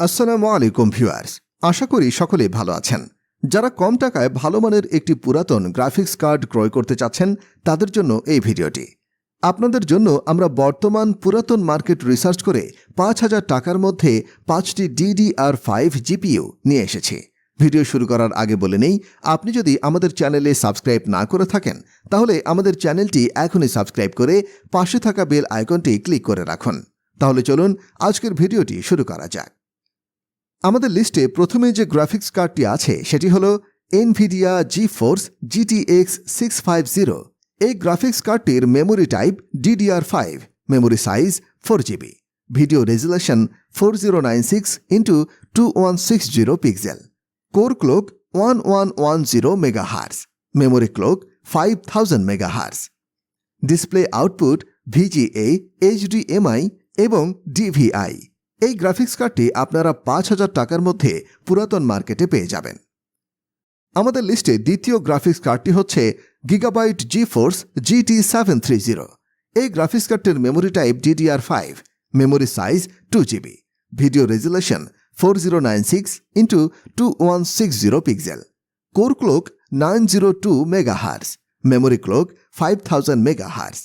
আসসালামু আলাইকুম ভিউয়ার্স। আশা করি সকলে ভালো আছেন। যারা কম টাকায় ভালো মানের একটি পুরাতন গ্রাফিক্স কার্ড ক্রয় করতে চাচ্ছেন, তাদের জন্য এই ভিডিওটি। আপনাদের জন্য আমরা বর্তমান পুরাতন মার্কেট রিসার্চ করে পাঁচ হাজার টাকার মধ্যে পাঁচটি ডিডিআর ফাইভ জিপিইউ নিয়ে এসেছি। ভিডিও শুরু করার আগে বলে নেই, আপনি যদি আমাদের চ্যানেলে সাবস্ক্রাইব না করে থাকেন, তাহলে আমাদের চ্যানেলটি এখনই সাবস্ক্রাইব করে পাশে থাকা বেল আইকনটি ক্লিক করে রাখুন। তাহলে চলুন, আজকের ভিডিওটি শুরু করা যাক। আমাদের লিস্টে প্রথমে যে গ্রাফিক্স কার্ডটি আছে, সেটি হল Nvidia GeForce GTX six five zero এই graphics কার্ডটির memory type DDR five memory size four GB video resolution four zero nine six into two one six zero pixel core clock one one one zero megahertz memory clock five thousand megahertz display output VGA HDMI এবং DVI এই graphics কার্ডটি আপনারা পাঁচ হাজার টাকার মধ্যে পুরাতন মার্কেটে পেয়ে যাবেন। আমাদের লিস্টে দ্বিতীয় গ্রাফিক্স কার্ডটি হচ্ছে Gigabyte GeForce GT seven three zero এই graphics কার্ডটির memory type DDR five memory size two GB video resolution four zero nine six into two one six zero pixel core clock nine zero two megahertz memory clock five thousand megahertz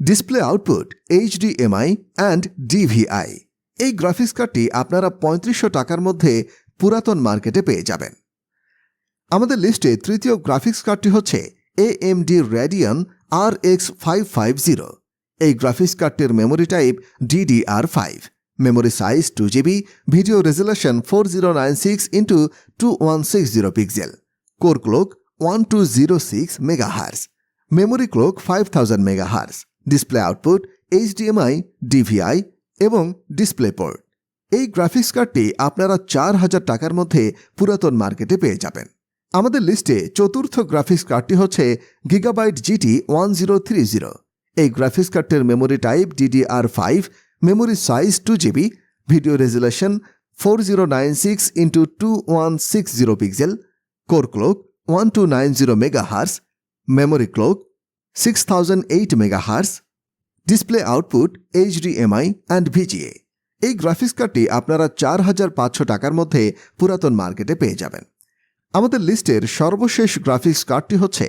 display output HDMI and DVI এই graphics কার্ডটি আপনারা পঁয়ত্রিশশো টাকার মধ্যে পুরাতন মার্কেটে পেয়ে যাবেন। আমাদের লিস্টে তৃতীয় গ্রাফিক্স কার্ডটি হচ্ছে A M D Radeon R X five five zero এই graphics কার্ডটির memory type DDR five memory size two GB video resolution four zero nine six into two one six zero pixel core clock one two zero six megahertz memory clock five thousand megahertz display output HDMI DVI এবং display port এই graphics কার্ডটি আপনারা চার হাজার টাকার মধ্যে পুরাতন মার্কেটে পেয়ে যাবেন। আমাদের লিস্টে চতুর্থ গ্রাফিক্স কার্ডটি হচ্ছে Gigabyte GT one zero three zero এই graphics কার্ডটির memory type DDR five memory size two GB video resolution four zero nine six into two one six zero pixel core clock one two nine zero megahertz memory clock six thousand eight megahertz display output HDMI and VGA এই graphics কার্ডটি আপনারা চার হাজার পাঁচশো টাকার মধ্যে পুরাতন মার্কেটে পেয়ে যাবেন। আমাদের লিস্টের সর্বশেষ গ্রাফিক্স কার্ডটি হচ্ছে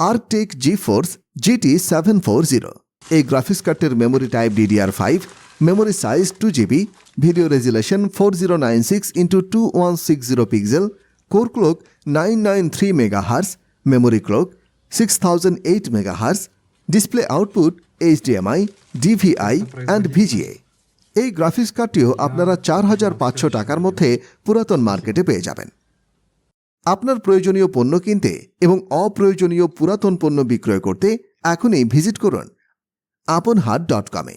Arktek GeForce GT seven four zero এই graphics কার্ডটির memory type DDR five memory size two GB video resolution four zero nine six into two one six zero pixel core clock nine nine three megahertz memory clock six thousand eight megahertz display output HDMI DVI and VGA এই graphics কার্ডটিও আপনারা চার হাজার পাঁচশো টাকার মধ্যে পুরাতন মার্কেটে পেয়ে যাবেন। আপনার প্রয়োজনীয় পণ্য কিনতে এবং অপ্রয়োজনীয় পুরাতন পণ্য বিক্রয় করতে এখনই ভিজিট করুন আপন হাট ডট কমে।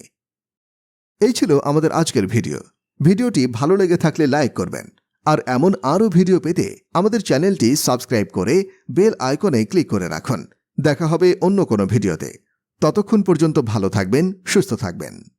এই ছিল আমাদের আজকের ভিডিও। ভিডিওটি ভালো লেগে থাকলে লাইক করবেন। আর এমন আরও ভিডিও পেতে আমাদের চ্যানেলটি সাবস্ক্রাইব করে বেল আইকনে ক্লিক করে রাখুন। দেখা হবে অন্য কোনো ভিডিওতে। ততক্ষণ পর্যন্ত ভালো থাকবেন সুস্থ থাকবেন।